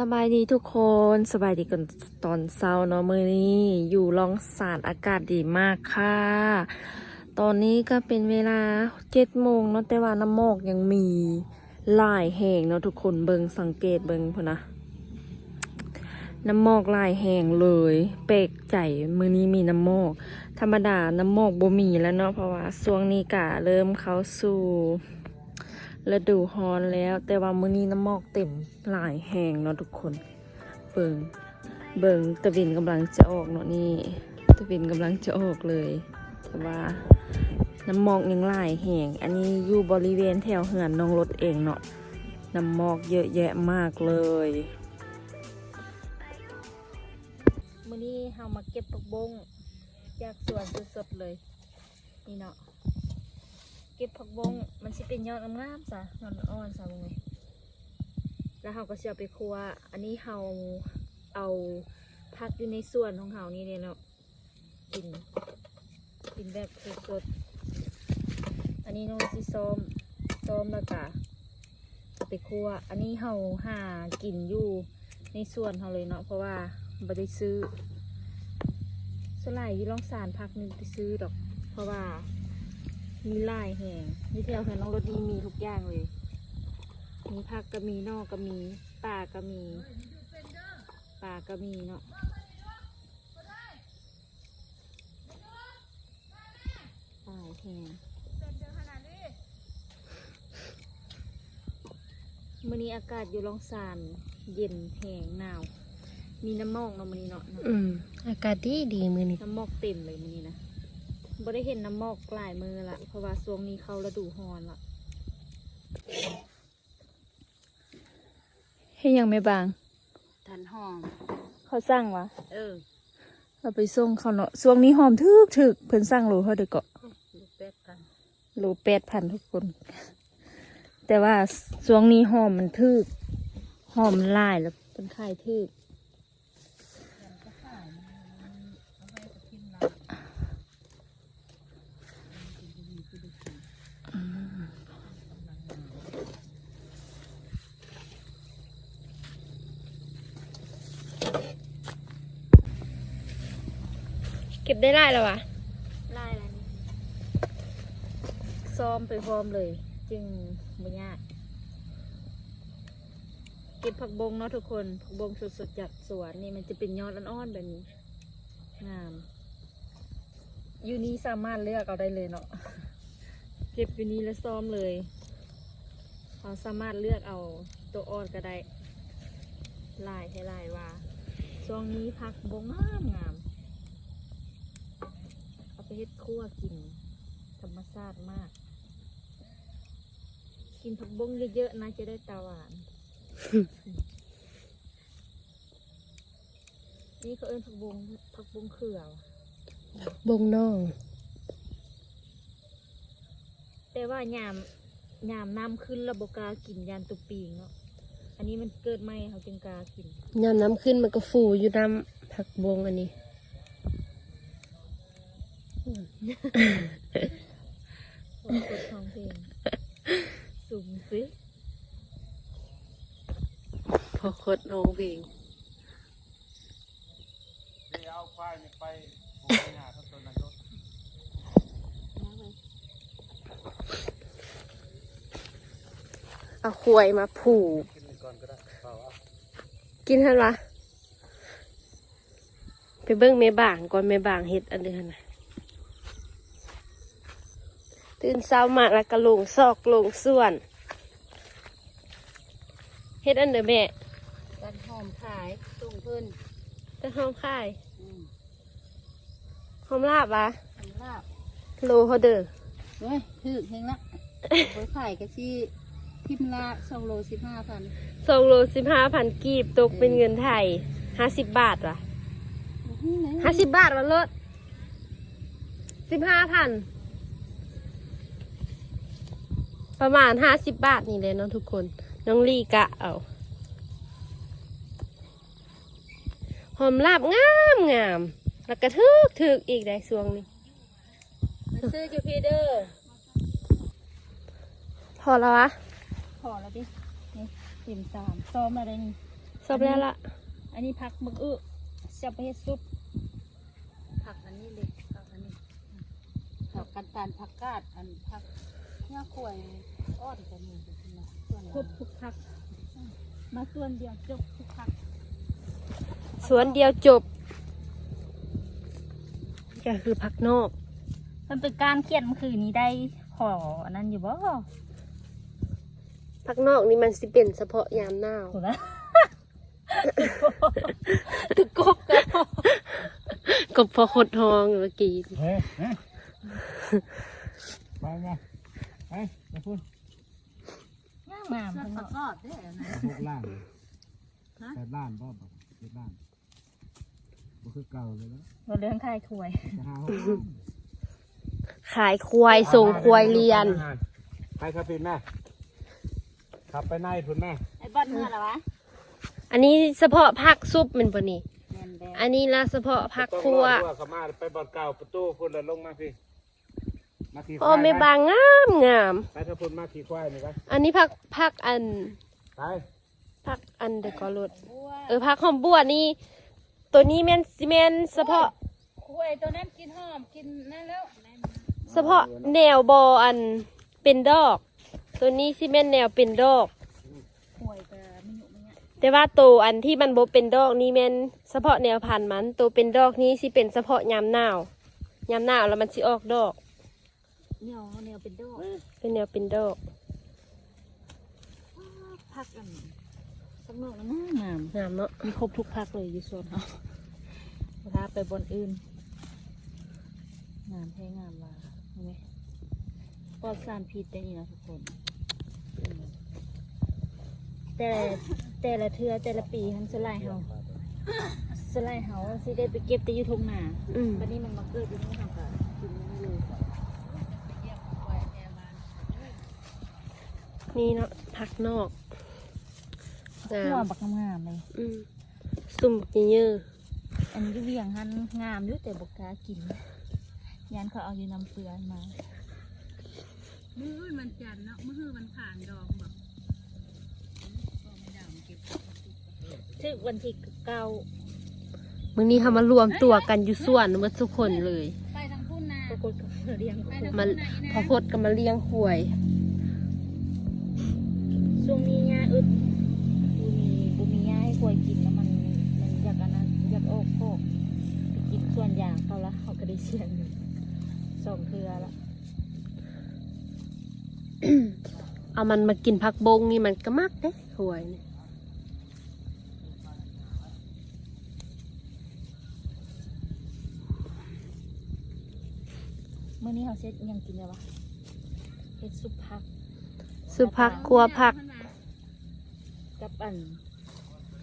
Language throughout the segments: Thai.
สบายดีทุกคนสบายดีกันตอนเช้าเนาะมือนี้อยู่ลองสารอากาศดีมากค่ะ ตอนนี้ก็เป็นเวลาเจ็ดโมงเนาะแต่ว่าน้ำหมอกยังมีหลายแห่งเนาะทุกคนเบิงสังเกตเบิงพอนะน้ำหมอกหลายแห่งเลยเปลกใจมือนี้มีน้ำหมอก ธรรมดาน้ำหมอกบ่มีแล้วเนาะเพราะว่าช่วงนี้กะเริ่มเข้าสู่ ฤดูร้อนแล้ว แต่ว่ามื้อนี้น้ำหมอกเต็มหลายแห่งเนาะทุกคน เบิงเบิงตะวินกำลังจะออกเนาะนี่ตะวินกำลังจะออกเลย แต่ว่าน้ำหมอกยังหลายแห่งอันนี้อยู่บริเวณแถวเหือนน้องรถเองเนาะน้ำหมอกเยอะแยะมากเลยมื้อนี้เฮามาเก็บผักบงจากสวนสดๆเลย นี่เนาะ เก็บผักบงมันสิเป็นยอดงามๆจ้ะยอดอ่อนๆจ้ะบ่ไงแล้วเฮาก็สิเอาไปคั่วอันนี้เฮาเอาพักอยู่ในส่วนของเฮานี่เลยเนาะกินกินแบบสดๆอันนี้น้องสิซ้อมซ้อมแล้วก็เอาไปคั่วอันนี้เฮาหากินอยู่ในส่วนเฮาเลยเนาะเพราะว่าบ่ได้ซื้อสวนหลายอยู่ลองสารพักนึงไปซื้อดอก เพราะว่า มีหลายแห่งนี่แถวแถวน้องรถดีมีทุกอย่างเลย มีผักก็มีนอกก็มีป่าก็มีป่าก็มีเนาะหลายแห่งมื้อนี้อากาศอยู่ลองสานเย็นแห้งหนาว มีน้ำหมอกเนาะมื้อนี้เนาะอืมอากาศดีดีมือนี้น้ำหมอกเต็มเลยมื้อนี้นะ บ่ได้เห็นน้ำหมอกหลายมือละเพราะว่าช่วงนี้เข้าฤดูร้อนละให้ยังไม่บาง ทันหอมเขาสั่งวะเออเราไปส่งเขาเนาะช่วงนี้หอมทึกถึกเพิ่นสั่งโลเท่าเด็กเกาะลูกเป็ดกันโลแปดพันทุกคน แต่ว่าช่วงนี้หอมมันทึกหอมมันหลายแล้วเป็นไข่ทึก เก็บได้ไล่แล้ววะไล่แล้วนี่ซ้อมไปพร้อมเลย จึงไม่ยากเก็บผักบงเนาะทุกคนผักบงสดๆจากสวนนี่มันจะเป็นยอดอ่อนๆแบบนี้งามอยู่นี้สามารถเลือกเอาได้เลยเนาะเก็บอยู่นี้แล้วซ้อมเลยเราสามารถเลือกเอาตัวอ่อนก็ได้ลายให้ลายว่าช่วงนี้ผักบงงามงาม เอาไปเฮ็ดคั่วกิน ธรรมชาติมาก กินผักบงเยอะๆนะจะได้ตาหวาน นี่เขาเอิ้นผักบงผักบงเขือวะบงน้องแต่ว่ายามยามน้ำขึ้นระบบกล้ากินยานตุกปีงเนาะอันนี้มันเกิดไม่เขาจึงกล้ากินยามน้ำขึ้นมันก็ฟูอยู่น้ำผักบงอันนี้โอ้ กดท้องเพลงสุ่มสิพอคดน้องเองเดี๋ยวเอาควายนี่ไปปลูกในนาท่านต้นนายกเอาขวยมาผูกกินนี่ก่อนก็ได้เปล่าเอากินทันวะไปเบิ้งเมบางก่อนเมบางเฮ็ดอันเดือนนะ ตื่นเช้ามาแล้วก็ลงซอกลงส่วนเฮ็ดอันเดือแม่กันหอมขายส่งเพิ่นต้นหอมค่ายหอมลาบวะสำหรับโลเขาเด้อเว้ยถือเฮงละไปขายกันที่ทิมละสองโลสิบห้าพันสองโลสิบห้าพันกีบตกเป็นเงินไทยห้าสิบบาทวะห้าสิบบาทวะลดสิบห้าพัน ประมาณห้าสิบบาทนี่เลยเน้องทุกคน น้องลีกะเอาหอมลาบงามงามแล้วก็ทึกทึกอีกได้สวงนี้มาซื้อจูพีเดอร์พอแล้ววะพอแล้วดินี่เต็มสามซ้อมอะไรนี่ซอบแล้วละอันนี้ผักมึกอึจะไปเฮ็ดซุปผักอันนี้เลยผักอันนี้ผักกันตานผักกาดอันผักเนื้อขวยอ้อนกันนี่นะส่วนครบทุกผัก มาส่วนเดียวจบทุกผักสวนเดียวจบก็คือพักนอก มันเป็นการเขียนเมื่อคืนนี้ได้ขออันนั้นอยู่บ่พักนอกนี่มันสิเป็นเฉพาะยามหนาว ถูกแล้วตุกกบกันกบพอขดทองเมื่อกี้ เฮ้ยเฮ้ยไปมา ไปไปพูดง่ามงามเสื้อข้างนผัอกกกอดเด้อนะหกล้านแปดล้านบ่บอกเจ็ดล้านบ่คือเก่าเลยแล้วเราเรื่องคายถวยจะหาหกล้านขายควายส่งควายเรียนไปครับพี่แม่ขับไปในพุ่นแม่ไอ้บ้านเมื่อไรวะอันนี้เฉพาะพักซุปแมันปะนี่แมนแบอันนี้ละเฉพาะพักครัวต้องรอดเขามาไปบอลเก่าประตูพุ่นแล้วลงมาพี่ มาขี่โอ้ไม่บางงามงาม ไปถ้าพุ่นมาขี่ควายนี่ไปอันนี้พักพักอันไปพักอันเดกอรดเออพักหอมบัวนี่ ตัวนี้แม่นสิแม่นเฉพาะถวยตัวนั้นกินหอมกินนั่นแล้วเฉพาะแนวบออันเป็นดอก ตัวนี้สิแม่นแนวเป็นดอกถวยแต่ไม่หยุไม่เนี่ยแต่ว่าตัวอันที่มันบ่เป็นดอกนี่แม่นเฉพาะแนวพันธุ์มันตัวเป็นดอกนี้สิเป็นเฉพาะยามหนาวยามหนาวแล้วมันสิออกดอก เหนียวเหนียวเป็นดอกเป็นแนวเป็นดอกผักอันสักหน่อยนะงามงามเนาะมีครบทุกผักเลยอยู่ส่วนเขาเวลาไปบนอื่นงามแท้งามว่าเห็นไหมปลอดสารพิษได้นี่นะทุกคน แต่แต่ละเทือแต่ละปีมันสลายเฮาสลายเฮาสิได้ไปเก็บแต่อยู่ทุ่งนาอืมวันนี้มันมาเกิดอยู่นี่ค่ะก็กินนี่เลย นี่เนาะพักนอกงาหัวมบักงามๆเลยอืมสุ่มกินเยอะอันนี้เวียงหันงามอยู่แต่บกกล้ากินยันเขาเอาอยู่น้ำเปลือนมามืออื่นมันจันทร์เนาะมืออื่นมันผ่านดองแบบไม่ได้เก็บถึงวันที่เก้ามื้อนี้ทำมารวมตัวกันอยู่ส่วนหมดทุกคนเลย ไปทางพุ่นนาปรากฏกับเรียงไปคนทางมาพุ่นนาพอพดก็มาเลี้ยงหวย ช่วงนี้ยาอึดบูมีบูมียาให้ควายกินแล้วมันมันอยากอันนั้นอยากออกโคกไปกินส่วนอย่างเขาละเขาก็ได้เสียงอยู่สองเทือละเอามันมากินผักบงนี่มันก็มักเด้หวยนี่เมื่อนี้เขาเซ็ตยังกินเลยวะเฮ็ดซุปผัก สุผักครัวผักกับอัน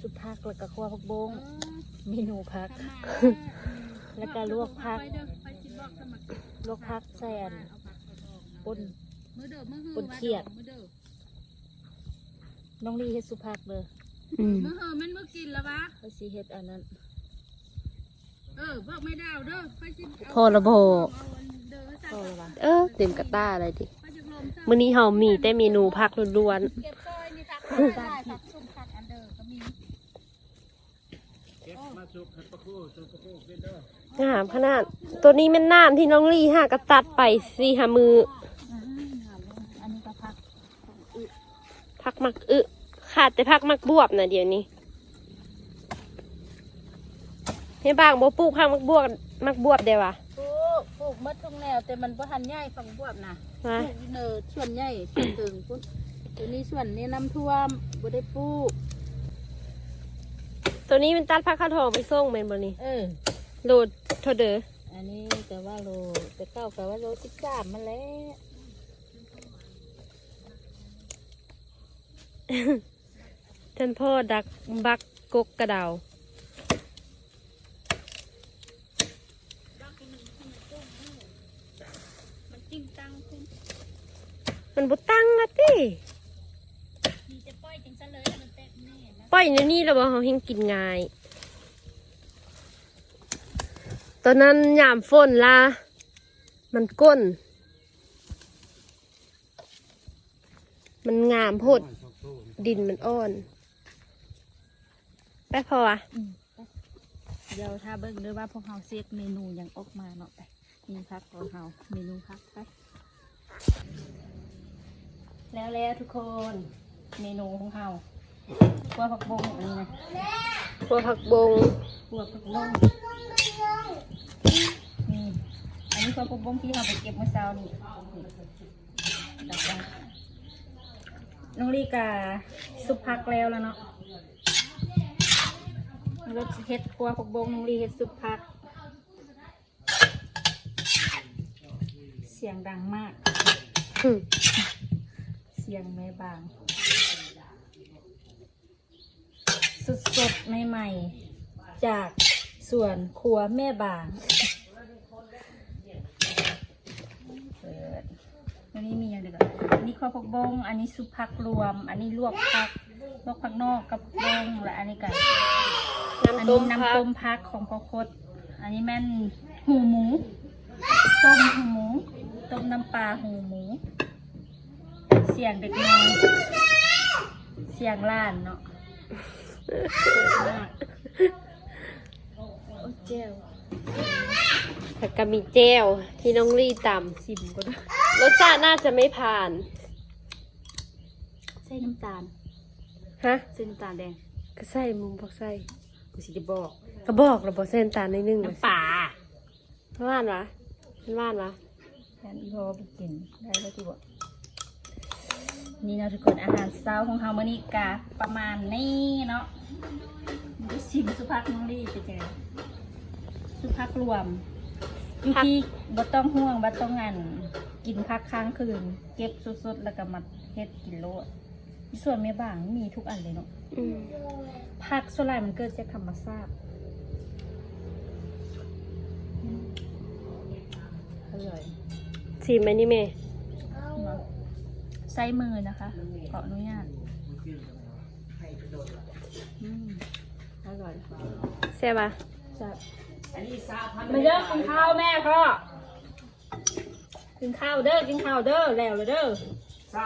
ซุปผักแล้วก็คั่วผักบงเมนูผัก แล้วก็ลวกผัก ลวกผักใส่อันป่นมือเด้อมือหือปนเขียดมือเด้อน้องลีเฮ็ดซุปผักเลยอืมมือหือมันมือกินแล้ววะเขาสิเฮ็ดอันนั้น เออบอกไม่ได้เอาเด้อไปสิเอาพอละพอเอาอันเด้อใส่พอแล้ววะเออเต็มกระต้าอะไรดิไปจากล มื้อนี้เฮามีแต่เมนูผักล้วนเก็บซอยนี่ทักได้ผักซุ่มผักอันเดอก็มีเก็มาห้ประคูสุกประคูเป็นเด้อๆงามขนาด ตัวนี้แม่นน้ำที่น้องลี่ห้ากระตัดไปสี่หามืออ่าหามอันนี้ก็ผักอึพักมักอึขาดแต่พักมักบวบนะเดี๋ยวนี้ให้บางบ่ปลูกพักมักบวบมักบวบได้วะปลูกปลูกหมดทุกแนวแต่มันบ่ทันใหญ่ฝังบวบนะ มาเนอส่วนใหญ่ส่วนถึงพุ่นตัวนี้ส่วนนี้น้ำท่วมบ่ได้ปลูกตัวนี้มันตัดพักข้าวทองไปส่งแม่นบ่นี่เออโหลดเท่าเด้ออันนี้แต่ว่าโลแต่เก้าแต่ว่าโลสิบสามมาแล้วท่านพ่อดักบักกกกระดาวมันจริงจังขึ้น มันบ่ตั้งอะติมีจะปล่อยจังซะเลยมันเต็มแน่นะปล่อยในนี่แล้วบ่เฮาเฮงกินง่าย ตอนนั้นยามฝนล่ะมันก้น มันงามโพดดินมันอ่อน ไปพอวะอืมไปเดี๋ยวถ้าเบิ่งด้วยว่าพวกเฮาเซตเมนูหยังออกมาเนาะไปมีพักของเฮาเมนูพักไป แล้วแล้วทุกคนเมนูของเฮากัวผักบงอันนี้นะหัวผักบงกัวผักบงนี่อันนี้กัวผักบงที่เราไปเก็บเมื่อเช้านี่นี่ตัดไปน้องลีกาซุปผักแล้วแล้วเนาะรสเฮ็ดกัวผักบงน้องลีเฮ็ดซุปผัก เสียงดังมาก หึเสียงแม่บาง สดๆใหม่ๆ จากสวนครัวแม่บางเปิดอันนี้มีอย่างเดียวกันอันนี้ข้าวผักบง อันนี้ซุปผักรวม อันนี้ลวกผักลวกผักนอกกับผักบงและอันนี้กันอันน้ำต้นี้มผัน้ำกต้มผักของพ่อคดอันนี้แม่นหูหมู ต้มหูหมู ต้มน้ำปลาหูหมูเสียงเด็กน้อยเสียงล้านเนาะสดมากโอ้เจ้วแล้วก็มีแจ้วที่น้องลี่ตซิมก็ด้วยำรสชาติน่าจะไม่ผ่าน ใส่น้ำตาลฮะ ใส่น้ำตาลแดงก็ใส่มุมบอกใส่กูสิจะบอกก็บอกเราบอกเส้นำตาลในดนึงเลยน้ำปลาว่านวะมันว่านวะ แทนอีพอไปกินได้แล้วที่บอก นี่เนาะทุกคนอาหารเช้าของเฮามื้อนี้กะประมาณนี้เนาะดูซิมสุภักน้องลี่ไปเจอสุภักรวมอยู่ที่บ่ต้องห่วงบ่ต้องงันกินพักค้างคืน เก็บสดๆแล้วก็มาเฮ็ดกินโลดส่วนแม่บางมีทุกอันเลยเนาะอืมผักส่วนใหญ่มันเกิดจากธรรมชาติอร่อยสีไหมนี่เมย์เนาะ ใช้มือนะคะ ขออนุญาตอืมอร่อยใช่ปะจะมาเด้อกินข้าวแม่พ่อกินข้าวเด้อกินข้าวเด้อแล้วเลยเด้อซ